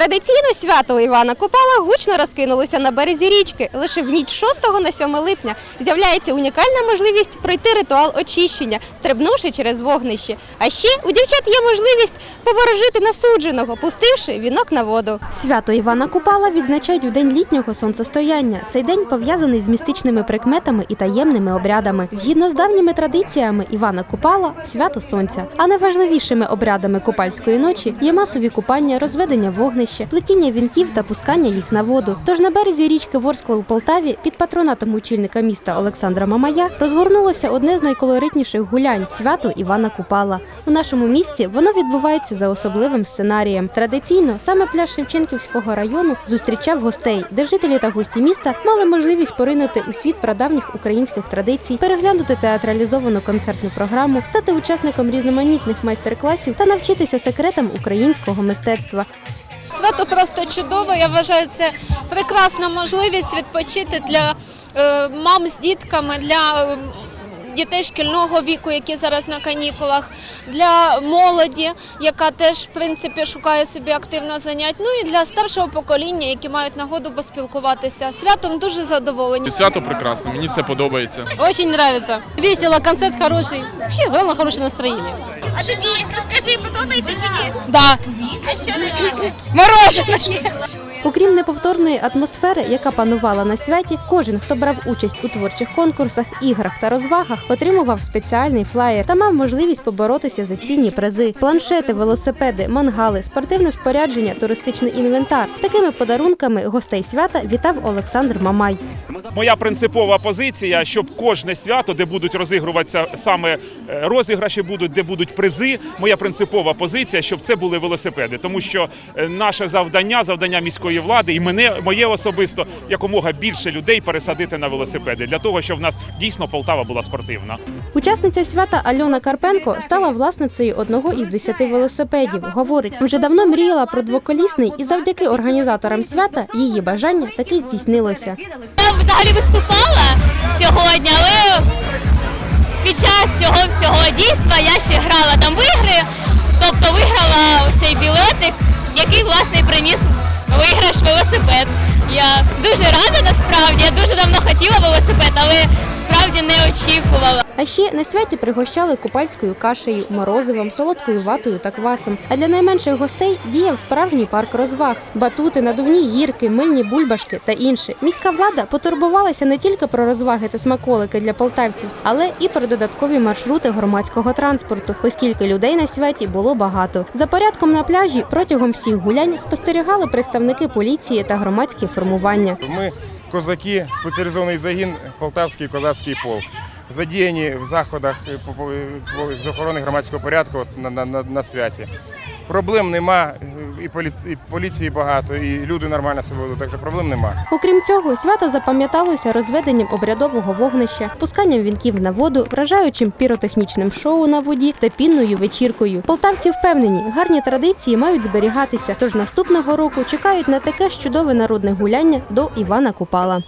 Традиційно свято Івана Купала гучно розкинулося на березі річки. Лише в ніч 6 на 7 липня з'являється унікальна можливість пройти ритуал очищення, стрибнувши через вогнище. А ще у дівчат є можливість поворожити насудженого, пустивши вінок на воду. Свято Івана Купала відзначають в день літнього сонцестояння. Цей день пов'язаний з містичними прикметами і таємними обрядами. Згідно з давніми традиціями Івана Купала свято сонця. А найважливішими обрядами купальської ночі є масові купання, розведення вогнища, плетіння вінків та пускання їх на воду. Тож на березі річки Ворскла у Полтаві під патронатом очільника міста Олександра Мамая розгорнулося одне з найколоритніших гулянь свято Івана Купала. У нашому місті воно відбувається за особливим сценарієм. Традиційно саме пляж Шевченківського району зустрічав гостей, де жителі та гості міста мали можливість поринути у світ прадавніх українських традицій, переглянути театралізовану концертну програму, стати учасником різноманітних майстер-класів та навчитися секретам українського мистецтва. Свято просто чудово. Я вважаю, це прекрасна можливість відпочити для е, мам з дітками, для дітей шкільного віку, які зараз на канікулах, для молоді, яка теж в принципі шукає собі активно занять. Ну і для старшого покоління, які мають нагоду поспілкуватися. Святом дуже задоволені. Свято прекрасне, мені все подобається. Очень нравится. Весело, концерт хороший. Вообще, главное, хорошее настроение. А тобі скажи, подобається чи ні? Да. Мороженое. Окрім неповторної атмосфери, яка панувала на святі, кожен, хто брав участь у творчих конкурсах, іграх та розвагах, отримував спеціальний флаєр та мав можливість поборотися за цінні призи: планшети, велосипеди, мангали, спортивне спорядження, туристичний інвентар. Такими подарунками гостей свята вітав Олександр Мамай. Моя принципова позиція, щоб кожне свято, де будуть розігруватися саме е, розіграші, будуть, де будуть призи. Моя принципова позиція, щоб це були велосипеди, тому що е, наше завдання, завдання міської влади, і мене моє особисто якомога більше людей пересадити на велосипеди для того, щоб в нас дійсно Полтава була спортивна. Учасниця свята Альона Карпенко стала власницею одного із десяти велосипедів. Говорить, вже давно мріяла про двоколісний, і завдяки організаторам свята її бажання таки здійснилося. Взагалі виступала сьогодні, але під час цього всього дійства я ще грала там в ігри, тобто виграла цей білетик, який власне приніс виграш велосипед. Я дуже рада насправді. Я дуже давно хотіла велосипед, але не очікувала. А ще на святі пригощали купальською кашею, морозивом, солодкою ватою та квасом. А для найменших гостей діяв справжній парк розваг, батути, надувні гірки, мильні бульбашки та інше. Міська влада потурбувалася не тільки про розваги та смаколики для полтавців, але і про додаткові маршрути громадського транспорту, оскільки людей на святі було багато. За порядком на пляжі протягом всіх гулянь спостерігали представники поліції та громадські формування. Ми козаки, спеціалізований загін Полтавський козацький полк. Задіяні в заходах е, по- по- по- з охорони громадського порядку на, на, на, на святі. Проблем нема, е, і поліції, поліції багато, і люди нормально себе ведуть, так що проблем нема. Окрім цього, свято запам'яталося розведенням обрядового вогнища, пусканням вінків на воду, вражаючим піротехнічним шоу на воді та пінною вечіркою. Полтавці впевнені, гарні традиції мають зберігатися. Тож наступного року чекають на таке ж чудове народне гуляння до Івана Купала.